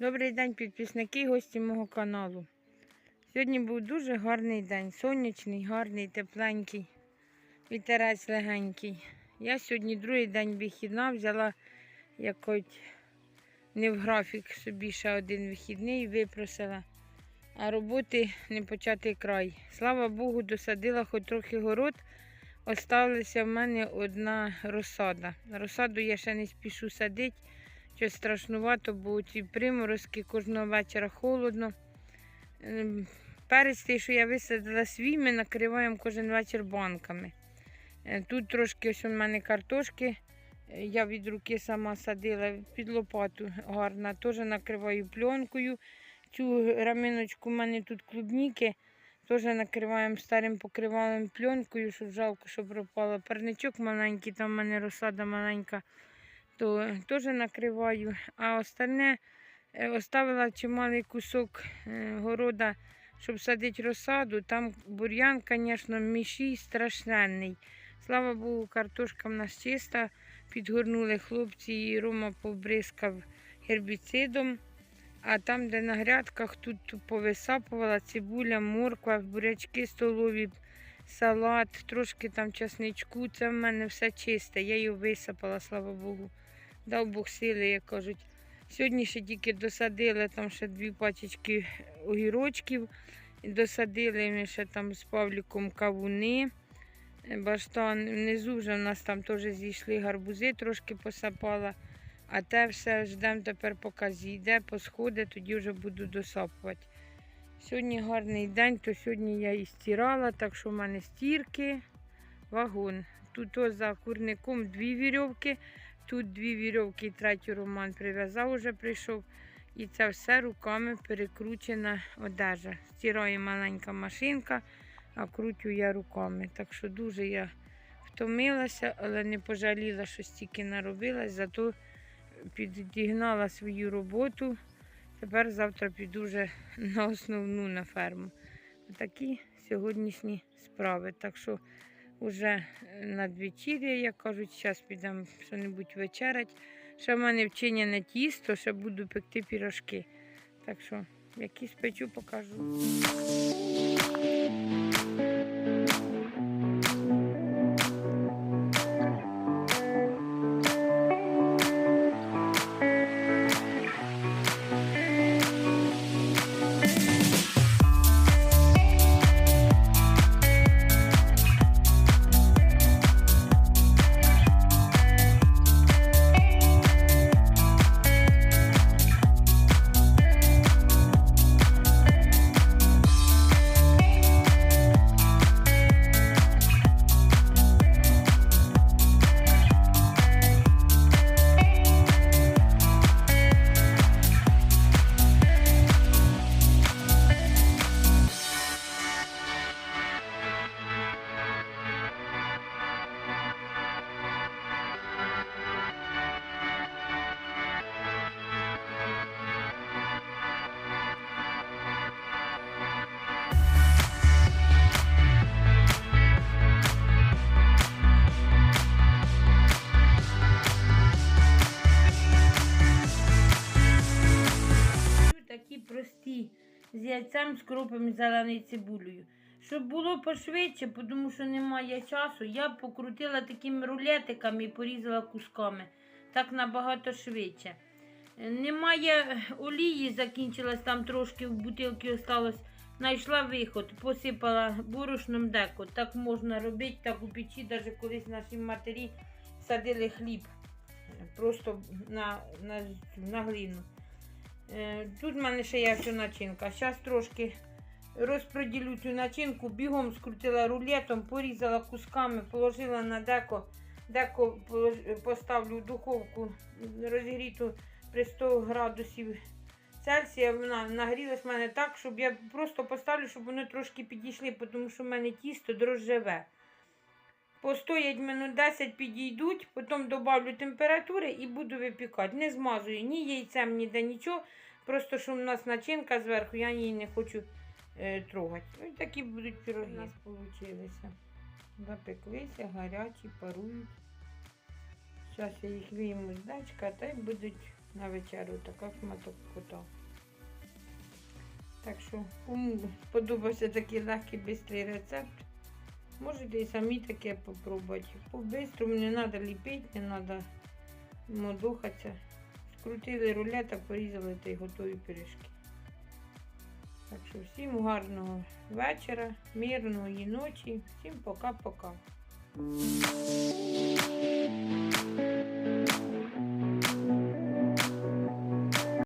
Добрий день, підписники і гості мого каналу. Сьогодні був дуже гарний день, сонячний, гарний, тепленький, вітерець легенький. Я сьогодні другий день вихідна взяла якось не в графік собі ще один вихідний випросила, а роботи не початий край. Слава Богу, досадила хоч трохи город. Осталася в мене одна розсада. Розсаду я ще не спішу садити. Щось страшнувато, бо ці приморозки кожного вечора холодно. Ем, Перець той, що я висадила свій, ми накриваємо кожен вечір банками. Е, Тут трошки ось у мене картошки. е, Я від руки сама садила під лопату гарна. Теж накриваю пленкою. Цю раминочку в мене тут клубніки. Теж накриваємо старим покривалом пленкою, щоб жалко, щоб пропала. Парничок маленький, там в мене розсада маленька то теж накриваю. А остальне е, оставила чималий кусок е, города, щоб садити розсаду. Там бур'ян, звісно, мішій страшенний. Слава Богу, картошка в нас чиста. Підгорнули хлопці, і Рома побризкав гербіцидом. А там, де на грядках, тут повисапувала цибуля, морква, бурячки столові, салат, трошки там часничку. Це в мене все чисте. Я її висипала, слава Богу. Дав Бог сили, як кажуть. Сьогодні ще тільки досадили там ще дві пачечки огірочків. Досадили ми ще там з Павліком кавуни. е, Баштан. Внизу вже в нас там теж зійшли гарбузи, трошки посапала. А те все ждемо тепер, поки зійде, посходить, тоді вже буду досапувати. Сьогодні гарний день, то сьогодні я і стирала, так що в мене стірки, вагон. Тут за курником дві вірьовки. Тут дві вірьовки, третю Роман прив'язав, уже прийшов. І це все руками перекручена одежа. Стирає маленька машинка, а крутю я руками. Так що дуже я втомилася, але не пожаліла, що стільки наробилась, зато підігнала свою роботу. Тепер завтра піду вже на основну на ферму. Такі сьогоднішні справи. Так що Уже надвечір'я, як кажуть, зараз підемо що-небудь вечерять. Ще в мене вчинене тісто, ще буду пекти пірожки. Так що, які спечу, покажу. Такі з яйцем, з і зеленою цибулею. Щоб було пошвидше, тому що немає часу, я покрутила такими рулетиками і порізала кусками. Так набагато швидше. Немає олії, закінчилась там трошки в бутилці осталось. Знайшла виход, посипала борошном деко. Так можна робити, так у печі, навіть колись наші матері садили хліб просто на, на, на глину. Е, Тут в мене ще є ось начинка. Зараз трошки розподілю цю начинку, бігом скрутила рулетом, порізала кусками, положила на деко. Деко поставлю в духовку розігріту при 100 градусів Цельсія. Вона нагрілась в мене так, щоб я просто поставлю, щоб вони трошки підійшли, тому що в мене тісто дрожжеве. Постоять минут 10 підійдуть, потім додавлю температури і буду випікати. Не змазую ні яйцем, ніде нічого. Просто що у нас начинка зверху, я її не хочу е, трогати. Ось такі будуть пироги. У нас вийшли. Запеклися, гарячі, парують. Зараз я їх вийму з дачка, та й будуть на вечерю, така смакота. Так що, кому сподобався такий легкий бистрий рецепт, можете і самі таке попробувати. По-бистрому не треба ліпити, не треба модухатися. Скрутили рулета, порізали та й готові пиріжки. Так що всім гарного вечора, мирної ночі, всім пока-пока.